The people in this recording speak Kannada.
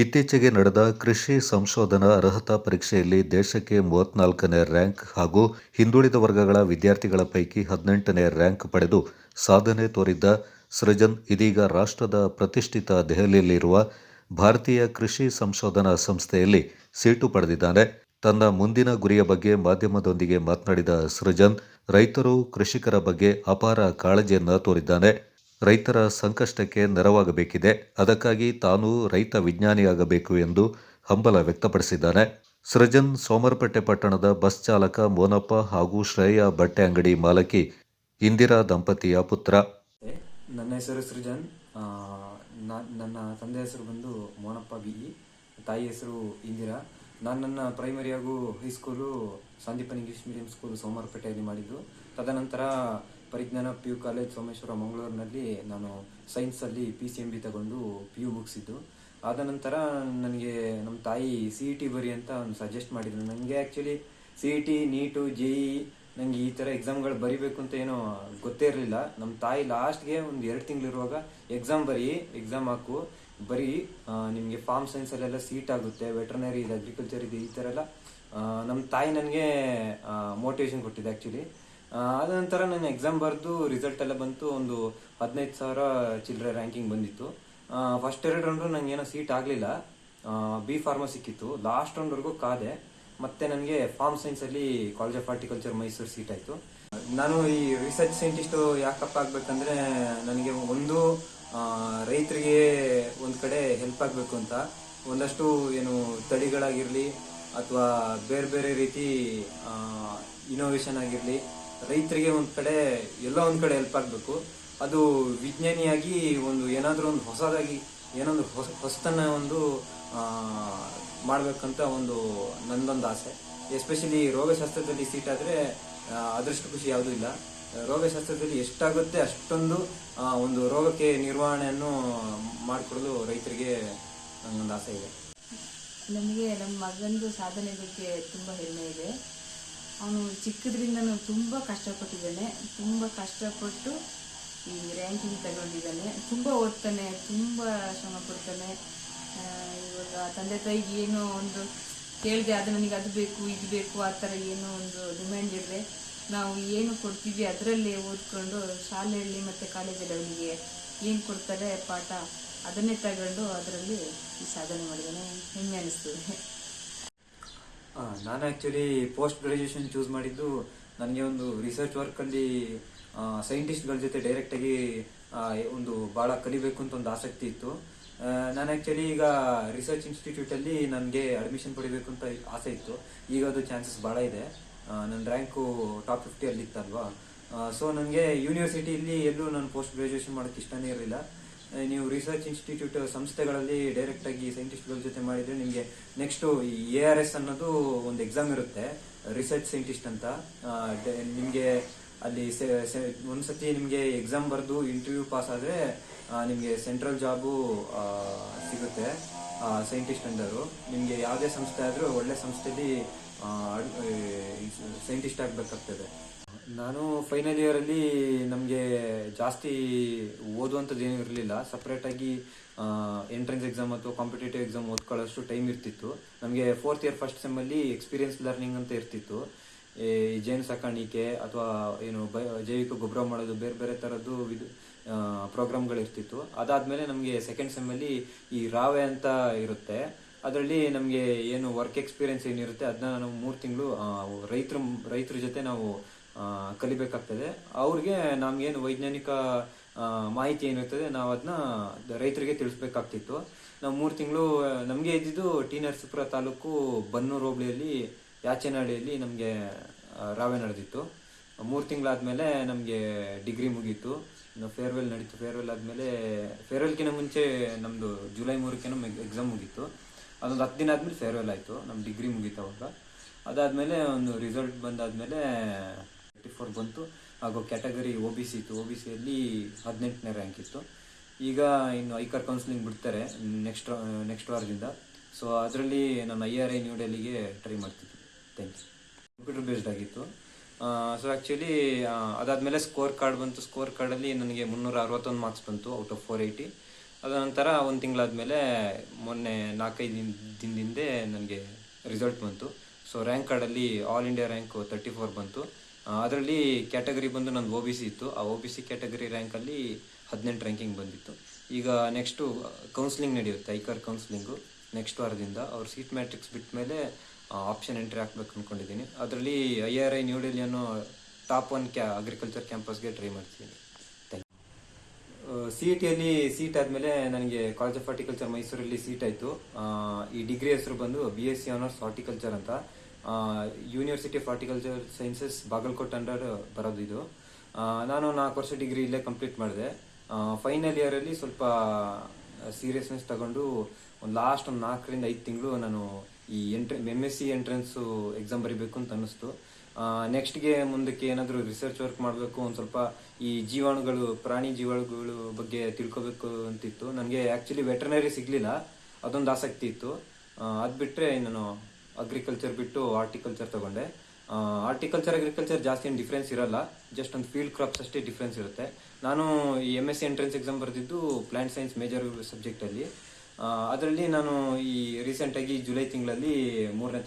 ಇತ್ತೀಚೆಗೆ ನಡೆದ ಕೃಷಿ ಸಂಶೋಧನಾ ಅರ್ಹತಾ ಪರೀಕ್ಷೆಯಲ್ಲಿ ದೇಶಕ್ಕೆ ಮೂವತ್ನಾಲ್ಕನೇ ರ್ಯಾಂಕ್ ಹಾಗೂ ಹಿಂದುಳಿದ ವರ್ಗಗಳ ವಿದ್ಯಾರ್ಥಿಗಳ ಪೈಕಿ ಹದಿನೆಂಟನೇ ರ್ಯಾಂಕ್ ಪಡೆದು ಸಾಧನೆ ತೋರಿದ್ದ ಸೃಜನ್ ಇದೀಗ ರಾಷ್ಟ್ರದ ಪ್ರತಿಷ್ಠಿತ ದೆಹಲಿಯಲ್ಲಿರುವ ಭಾರತೀಯ ಕೃಷಿ ಸಂಶೋಧನಾ ಸಂಸ್ಥೆಯಲ್ಲಿ ಸೀಟು ಪಡೆದಿದ್ದಾನೆ. ತನ್ನ ಮುಂದಿನ ಗುರಿಯ ಬಗ್ಗೆ ಮಾಧ್ಯಮದೊಂದಿಗೆ ಮಾತನಾಡಿದ ಸೃಜನ್, ರೈತರು ಕೃಷಿಕರ ಬಗ್ಗೆ ಅಪಾರ ಕಾಳಜಿಯನ್ನು ತೋರಿದ್ದಾನೆ. ರೈತರ ಸಂಕಷ್ಟಕ್ಕೆ ನೆರವಾಗಬೇಕಿದೆ. ಅದಕ್ಕಾಗಿ ತಾನು ರೈತ ವಿಜ್ಞಾನಿಯಾಗಬೇಕು ಎಂದು ಹಂಬಲ ವ್ಯಕ್ತಪಡಿಸಿದ್ದಾನೆ. ಸೃಜನ್ ಸೋಮರಪೇಟೆ ಪಟ್ಟಣದ ಬಸ್ ಚಾಲಕ ಮೋನಪ್ಪ ಹಾಗೂ ಶ್ರೇಯ ಬಟ್ಟೆ ಅಂಗಡಿ ಮಾಲಕಿ ಇಂದಿರಾ ದಂಪತಿಯ ಪುತ್ರ. ನನ್ನ ಹೆಸರು ಸೃಜನ್. ನನ್ನ ತಂದೆ ಹೆಸರು ಬಂದು ಮೋನಪ್ಪ ಬಿ ತಾಯಿ ಹೆಸರು ಇಂದಿರಾ. ನಾನು ನನ್ನ ಪ್ರೈಮರಿ ಹಾಗೂ high school Sandeepan English medium school ಸೋಮವಾರಪೇಟೆಯಲ್ಲಿ ಮಾಡಿದ್ದು. ತದನಂತರ Parijnana P U college Someshwara ಮಂಗಳೂರಿನಲ್ಲಿ ನಾನು ಸೈನ್ಸಲ್ಲಿ ಪಿ ಸಿ ಎಂ ಬಿ ತಗೊಂಡು ಪಿ ಯು ಮುಗಿಸಿದ್ದು. ಆದ ನಂತರ ನನಗೆ ನಮ್ಮ ತಾಯಿ ಸಿ ಇ ಟಿ ಬರಿ ಅಂತ ಒಂದು ಸಜೆಸ್ಟ್ ಮಾಡಿದ್ರು. ನನಗೆ actually C E T NEET J E ನನಗೆ ಈ ಥರ ಎಕ್ಸಾಮ್ಗಳು ಬರಿಬೇಕು ಅಂತ ಏನೋ ಗೊತ್ತೇ ಇರಲಿಲ್ಲ. ನಮ್ಮ ತಾಯಿ ಲಾಸ್ಟ್ಗೆ ಒಂದು ಎರಡು ತಿಂಗಳಿರುವಾಗ ಎಕ್ಸಾಮ್ ಬರಿ ಎಕ್ಸಾಮ್ ಹಾಕು, ಬರೀ ನಿಮಗೆ ಫಾರ್ಮ್ ಸೈನ್ಸಲ್ಲೆಲ್ಲ ಸೀಟ್ ಆಗುತ್ತೆ ವೆಟರ್ನರಿ ಇದೆ ಅಗ್ರಿಕಲ್ಚರ್ ಇದೆ, ಈ ಥರ ಎಲ್ಲ. ನಮ್ಮ ತಾಯಿ ನನಗೆ ಮೋಟಿವೇಶನ್ ಕೊಟ್ಟಿದೆ ಆ್ಯಕ್ಚುಲಿ ಅದ ನಂತರ ನಾನು ಎಕ್ಸಾಮ್ ಬರೆದು ರಿಸಲ್ಟ್ ಎಲ್ಲ ಬಂತು, ಒಂದು ಹದಿನೈದು ಸಾವಿರ ಚಿಲ್ಲರೆ ರ್ಯಾಂಕಿಂಗ್ ಬಂದಿತ್ತು. ಫಸ್ಟ್ ಎರಡು ರೌಂಡು ಏನೋ ಸೀಟ್ ಆಗಲಿಲ್ಲ. ಬಿ ಫಾರ್ಮ ಸಿಕ್ಕಿತ್ತು. ಲಾಸ್ಟ್ ರೌಂಡ್ವರೆಗೂ ಕಾದೆ. ಮತ್ತೆ ನನಗೆ ಫಾರ್ಮ್ ಸೈನ್ಸ್ ಅಲ್ಲಿ college of horticulture Mysuru seat ಆಯಿತು. ನಾನು ಈ ರಿಸರ್ಚ್ ಸೈಂಟಿಸ್ಟ್ ಯಾಕಪ್ಪ ಆಗ್ಬೇಕಂದ್ರೆ ನನಗೆ ಒಂದು ರೈತರಿಗೆ ಒಂದ್ ಕಡೆ ಹೆಲ್ಪ್ ಆಗಬೇಕು ಅಂತ. ಒಂದಷ್ಟು ಏನು ತಳಿಗಳಾಗಿರಲಿ, ಅಥವಾ ಬೇರೆ ಬೇರೆ ರೀತಿ ಇನೋವೇಷನ್ ಆಗಿರ್ಲಿ ರೈತರಿಗೆ ಒಂದು ಕಡೆ ಎಲ್ಲ ಒಂದು ಕಡೆ ಹೆಲ್ಪ್ ಆಗಬೇಕು. ಅದು ವಿಜ್ಞಾನಿಯಾಗಿ ಒಂದು ಏನಾದ್ರೂ ಒಂದು ಹೊಸದಾಗಿ ಏನೊಂದು ಹೊಸ ಹೊಸತನ ಒಂದು ಮಾಡ್ಬೇಕಂತ ಒಂದು ನಂದೊಂದು ಆಸೆ. ಎಸ್ಪೆಷಲಿ ರೋಗಶಾಸ್ತ್ರದಲ್ಲಿ ಸೀಟ್ ಆದ್ರೆ ಆ, ಅದರಷ್ಟು ಖುಷಿ ಯಾವುದೂ ಇಲ್ಲ. ರೋಗಶಾಸ್ತ್ರದಲ್ಲಿ ಎಷ್ಟಾಗುತ್ತೆ ಅಷ್ಟೊಂದು ಒಂದು ರೋಗಕ್ಕೆ ನಿರ್ವಹಣೆಯನ್ನು ಮಾಡಿಕೊಡಲು ರೈತರಿಗೆ ನನ್ನೊಂದು ಆಸೆ ಇದೆ. ನಮಗೆ ನಮ್ಮ ಮಗನದು ಸಾಧನೆ ಬಗ್ಗೆ ತುಂಬ ಹೆಮ್ಮೆ ಇದೆ. ಅವನು ಚಿಕ್ಕದ್ರಿಂದನೂ ತುಂಬ ಕಷ್ಟಪಟ್ಟಿದ್ದಾನೆ. ತುಂಬ ಕಷ್ಟಪಟ್ಟು ಈ ರ್ಯಾಂಕಿಂಗ್ ತಗೊಂಡಿದ್ದಾನೆ. ತುಂಬ ಓದ್ತಾನೆ ತುಂಬ ಶ್ರಮ ಪಡ್ತಾನೆ. ಇವಾಗ ತಂದೆ ತಾಯಿಗೆ ಏನೋ ಒಂದು ಕೇಳಿದೆ ಅದು ನನಗೆ ಅದು ಬೇಕು ಇದು ಬೇಕು ಆ ಥರ ಏನೋ ಒಂದು ಡಿಮ್ಯಾಂಡ್ ಇರಲಿ ನಾವು ಏನು ಕೊಡ್ತೀವಿ ಅದರಲ್ಲೇ ಓದ್ಕೊಂಡು ಶಾಲೆಯಲ್ಲಿ ಮತ್ತು ಕಾಲೇಜಲ್ಲಿ ಅವನಿಗೆ ಏನು ಕೊಡ್ತಾರೆ ಪಾಠ ಅದನ್ನೇ ತಗೊಂಡು ಅದರಲ್ಲಿ ಸಾಧನೆ ಮಾಡಿದ್ದಾನೆ. ಹೆಮ್ಮೆ ಅನಿಸ್ತದೆ. ಆ, ನಾನು ಆ್ಯಕ್ಚುಲಿ ಪೋಸ್ಟ್ ಗ್ರಾಜುಯೇಷನ್ ಚೂಸ್ ಮಾಡಿದ್ದು ನನಗೆ ಒಂದು ರಿಸರ್ಚ್ ವರ್ಕಲ್ಲಿ ಸೈಂಟಿಸ್ಟ್ಗಳ ಜೊತೆ ಡೈರೆಕ್ಟಾಗಿ ಒಂದು ಭಾಳ ಕಲಿಬೇಕು ಅಂತ ಒಂದು ಆಸಕ್ತಿ ಇತ್ತು. ನಾನು ಆ್ಯಕ್ಚುಲಿ ಈಗ ರಿಸರ್ಚ್ ಇನ್ಸ್ಟಿಟ್ಯೂಟಲ್ಲಿ ನನಗೆ ಅಡ್ಮಿಷನ್ ಪಡಿಬೇಕು ಅಂತ ಆಸೆ ಇತ್ತು. ಈಗ ಅದು ಚಾನ್ಸಸ್ ಭಾಳ ಇದೆ. ನನ್ನ ರ್ಯಾಂಕು ಟಾಪ್ ಫಿಫ್ಟಿಯಲ್ಲಿ ಇತ್ತಲ್ವಾ ಸೊ ನನಗೆ ಯೂನಿವರ್ಸಿಟಿಯಲ್ಲಿ ಎಲ್ಲೂ ನಾನು ಪೋಸ್ಟ್ ಗ್ರಾಜುಯೇಷನ್ ಮಾಡೋಕ್ಕೆ ಇಷ್ಟನೇ ಇರಲಿಲ್ಲ. ನೀವು ರಿಸರ್ಚ್ ಇನ್ಸ್ಟಿಟ್ಯೂಟ್ ಸಂಸ್ಥೆಗಳಲ್ಲಿ ಡೈರೆಕ್ಟ್ ಆಗಿ ಸೈಂಟಿಸ್ಟ್ಗಳ ಜೊತೆ ಮಾಡಿದ್ರೆ ನಿಮಗೆ ನೆಕ್ಸ್ಟ್ ಎ ಆರ್ ಎಸ್ ಅನ್ನೋದು ಒಂದು ಎಕ್ಸಾಮ್ ಇರುತ್ತೆ ರಿಸರ್ಚ್ ಸೈಂಟಿಸ್ಟ್ ಅಂತ. ನಿಮಗೆ ಅಲ್ಲಿ ಒಂದ್ಸತಿ ನಿಮಗೆ ಎಕ್ಸಾಮ್ ಬರೆದು ಇಂಟರ್ವ್ಯೂ ಪಾಸ್ ಆದರೆ ನಿಮಗೆ ಸೆಂಟ್ರಲ್ ಜಾಬು ಸಿಗುತ್ತೆ ಸೈಂಟಿಸ್ಟ್ ಅಂದರು. ನಿಮಗೆ ಯಾವುದೇ ಸಂಸ್ಥೆ ಆದರೂ ಒಳ್ಳೆ ಸಂಸ್ಥೆಯಲ್ಲಿ ಸೈಂಟಿಸ್ಟ್ ಆಗಬೇಕಾಗ್ತದೆ. ನಾನು ಫೈನಲ್ ಇಯರಲ್ಲಿ ನಮಗೆ ಜಾಸ್ತಿ ಓದುವಂಥದ್ದು ಏನೂ ಇರಲಿಲ್ಲ. ಸಪ್ರೇಟಾಗಿ ಎಂಟ್ರೆನ್ಸ್ ಎಕ್ಸಾಮ್ ಅಥವಾ ಕಾಂಪಿಟೇಟಿವ್ ಎಕ್ಸಾಮ್ ಓದ್ಕೊಳ್ಳೋಷ್ಟು ಟೈಮ್ ಇರ್ತಿತ್ತು. ನಮಗೆ ಫೋರ್ತ್ ಇಯರ್ ಫಸ್ಟ್ ಸೆಮ್ಮಲ್ಲಿ ಎಕ್ಸ್ಪೀರಿಯನ್ಸ್ ಲರ್ನಿಂಗ್ ಅಂತ ಇರ್ತಿತ್ತು. ಈ ಜೇನು ಸಾಕಾಣಿಕೆ ಅಥವಾ ಏನು ಬ, ಜೈವಿಕ ಗೊಬ್ಬರ ಮಾಡೋದು, ಬೇರೆ ಬೇರೆ ಥರದ್ದು ಇದು ಪ್ರೋಗ್ರಾಮ್ಗಳು ಇರ್ತಿತ್ತು. ಅದಾದಮೇಲೆ ನಮಗೆ ಸೆಕೆಂಡ್ ಸೆಮ್ಮಲ್ಲಿ ಈ ರಾವೆ ಅಂತ ಇರುತ್ತೆ. ಅದರಲ್ಲಿ ನಮಗೆ ಏನು ವರ್ಕ್ ಎಕ್ಸ್ಪೀರಿಯನ್ಸ್ ಏನಿರುತ್ತೆ ಅದನ್ನ ನಾವು ಮೂರು ತಿಂಗಳು ರೈತರ ರೈತರ ಜೊತೆ ನಾವು ಕಲಿಬೇಕಾಗ್ತದೆ. ಅವ್ರಿಗೆ ನಮ್ಗೇನು ವೈಜ್ಞಾನಿಕ ಮಾಹಿತಿ ಏನಿರ್ತದೆ ನಾವು ಅದನ್ನ ರೈತರಿಗೆ ತಿಳಿಸ್ಬೇಕಾಗ್ತಿತ್ತು. ನಾವು ಮೂರು ತಿಂಗಳು, ನಮಗೆ ಇದ್ದಿದ್ದು ಟಿ ನರಸೀಪುರ ತಾಲೂಕು ಬನ್ನೂರು ಹೋಬಳಿಯಲ್ಲಿ, ಯಾಚನಹಳ್ಳಿಯಲ್ಲಿ ನಮಗೆ ರಾವೆ ನಡೆದಿತ್ತು. ಮೂರು ತಿಂಗಳಾದ್ಮೇಲೆ ನಮಗೆ ಡಿಗ್ರಿ ಮುಗೀತು. ಫೇರ್ವೆಲ್ ನಡೀತು. ಫೇರ್ವೆಲ್ ಆದಮೇಲೆ ಫೇರ್ವೆಲ್ಗಿನ ಮುಂಚೆ ನಮ್ಮದು ಜುಲೈ ಮೂರಕ್ಕೆ ನಮ್ಮ ಎಕ್ಸಾಮ್ ಮುಗೀತು. ಅದೊಂದು ಹತ್ತು ದಿನ ಆದ್ಮೇಲೆ ಫೇರ್ವೆಲ್ ಆಯಿತು. ನಮ್ಮ ಡಿಗ್ರಿ ಮುಗೀತಾವಾಗ ಅದಾದಮೇಲೆ ಒಂದು ರಿಸಲ್ಟ್ ಬಂದಾದಮೇಲೆ ಏಯ್ಟಿ ಫೋರ್ ಬಂತು. ಹಾಗೂ ಕ್ಯಾಟಗರಿ ಒ ಬಿ ಸಿ ಇತ್ತು. ಒ ಬಿ ಸಿಯಲ್ಲಿ ಹದಿನೆಂಟನೇ ರ್ಯಾಂಕ್ ಇತ್ತು. ಈಗ ಇನ್ನು ಐಕರ್ ಕೌನ್ಸಿಲಿಂಗ್ ಬಿಡ್ತಾರೆ ನೆಕ್ಸ್ಟ್ ನೆಕ್ಸ್ಟ್ ವಾರದಿಂದ. ಸೊ ಅದರಲ್ಲಿ ನಾನು ಐ ಆರ್ ಐ ನ್ಯೂ ಡೆಲ್ಲಿಗೆ ಟ್ರೈ ಮಾಡ್ತಿದ್ದೆ. ಥ್ಯಾಂಕ್ ಯು ಕಂಪ್ಯೂಟರ್ ಬೇಸ್ಡ್ ಆಗಿತ್ತು. ಸೊ ಆ್ಯಕ್ಚುಲಿ ಅದಾದಮೇಲೆ ಸ್ಕೋರ್ ಕಾರ್ಡ್ ಬಂತು. ಸ್ಕೋರ್ ಕಾರ್ಡಲ್ಲಿ ನನಗೆ ಮುನ್ನೂರ ಅರವತ್ತೊಂದು ಮಾರ್ಕ್ಸ್ ಬಂತು ಔಟ್ ಆಫ್ ಫೋರ್ ಏಯ್ಟಿ ನಂತರ ಒಂದು ತಿಂಗಳಾದಮೇಲೆ ಮೊನ್ನೆ ನಾಲ್ಕೈದು ದಿನ, ದಿನದಿಂದೆ ನನಗೆ ರಿಸಲ್ಟ್ ಬಂತು. ಸೊ ರ್ಯಾಂಕ್ ಕಾರ್ಡಲ್ಲಿ all India rank thirty four ಬಂತು. ಅದರಲ್ಲಿ ಕ್ಯಾಟಗರಿ ಬಂದು ನಂದು ಓ ಬಿ ಸಿ ಇತ್ತು. ಆ ಓ ಬಿ ಸಿ ಕ್ಯಾಟಗರಿ ರ್ಯಾಂಕಲ್ಲಿ ಹದಿನೆಂಟು ರ್ಯಾಂಕಿಂಗ್ ಬಂದಿತ್ತು. ಈಗ ನೆಕ್ಸ್ಟು ಕೌನ್ಸಿಲಿಂಗ್ ನಡೆಯುತ್ತೆ, ಐಕರ್ ಕೌನ್ಸಿಲಿಂಗು ನೆಕ್ಸ್ಟ್ ವಾರದಿಂದ ಅವ್ರು ಸೀಟ್ ಮ್ಯಾಟ್ರಿಕ್ಸ್ ಬಿಟ್ಟ ಮೇಲೆ ಆಪ್ಷನ್ ಎಂಟ್ರಿ ಹಾಕ್ಬೇಕು ಅಂದ್ಕೊಂಡಿದ್ದೀನಿ ಅದರಲ್ಲಿ I R I New Delhi ಅನ್ನೋ ಟಾಪ್ ಒನ್ ಕ್ಯಾ ಅಗ್ರಿಕಲ್ಚರ್ ಕ್ಯಾಂಪಸ್ಗೆ ಟ್ರೈ ಮಾಡ್ತೀನಿ. ಸಿ ಇ ಟಿಯಲ್ಲಿ ಸೀಟ್ ಆದಮೇಲೆ ನನಗೆ ಕಾಲೇಜ್ ಆಫ್ ಹಾರ್ಟಿಕಲ್ಚರ್ ಮೈಸೂರಲ್ಲಿ ಸೀಟ್ ಆಯಿತು. ಈ ಡಿಗ್ರಿ ಹೆಸರು ಬಂದು B S C honours horticulture ಅಂತ. University of horticulture sciences Bagalkot under ಬರೋದು ಇದು. ನಾನು ನಾಲ್ಕು ವರ್ಷ ಡಿಗ್ರಿ ಇಲ್ಲೇ ಕಂಪ್ಲೀಟ್ ಮಾಡಿದೆ. ಫೈನಲ್ ಇಯರಲ್ಲಿ ಸ್ವಲ್ಪ ಸೀರಿಯಸ್ನೆಸ್ ತಗೊಂಡು ಒಂದು ಲಾಸ್ಟ್ ಒಂದು ನಾಲ್ಕರಿಂದ ಐದು ತಿಂಗಳು ನಾನು ಈ ಎಂಟ್ರೆ M S C entrance exam ಬರೀಬೇಕು ಅಂತ ಅನ್ನಿಸ್ತು. ನೆಕ್ಸ್ಟ್ಗೆ ಮುಂದಕ್ಕೆ ಏನಾದರೂ ರಿಸರ್ಚ್ ವರ್ಕ್ ಮಾಡಬೇಕು, ಒಂದು ಸ್ವಲ್ಪ ಈ ಜೀವಾಣುಗಳು, ಪ್ರಾಣಿ ಜೀವಾಣುಗಳು ಬಗ್ಗೆ ತಿಳ್ಕೊಬೇಕು ಅಂತಿತ್ತು. ನನಗೆ ಆ್ಯಕ್ಚುಲಿ ವೆಟರ್ನರಿ ಸಿಗಲಿಲ್ಲ. ಅದೊಂದು ಆಸಕ್ತಿ ಇತ್ತು. ಅದು ಬಿಟ್ಟರೆ ನಾನು ಅಗ್ರಿಕಲ್ಚರ್ ಬಿಟ್ಟು ಆರ್ಟಿಕಲ್ಚರ್ ತಗೊಂಡೆ. ಆರ್ಟಿಕಲ್ಚರ್ ಅಗ್ರಿಕಲ್ಚರ್ ಜಾಸ್ತಿ ಏನು ಡಿಫ್ರೆನ್ಸ್ ಇರಲ್ಲ. ಜಸ್ಟ್ ಒಂದು ಫೀಲ್ಡ್ ಕ್ರಾಪ್ಸ್ ಅಷ್ಟೇ ಡಿಫ್ರೆನ್ಸ್ ಇರುತ್ತೆ. ನಾನು ಈ ಎಂ ಎಸ್ ಎಂಟ್ರೆನ್ಸ್ ಎಕ್ಸಾಮ್ ಬರೆದಿದ್ದು ಪ್ಲಾಂಟ್ ಸೈನ್ಸ್ ಮೇಜರ್ ಸಬ್ಜೆಕ್ಟಲ್ಲಿ ಅದರಲ್ಲಿ ನಾನು ಈ ರೀಸೆಂಟಾಗಿ ಜುಲೈ ತಿಂಗಳಲ್ಲಿ ಮೂರನೇ ತಾರೀಕು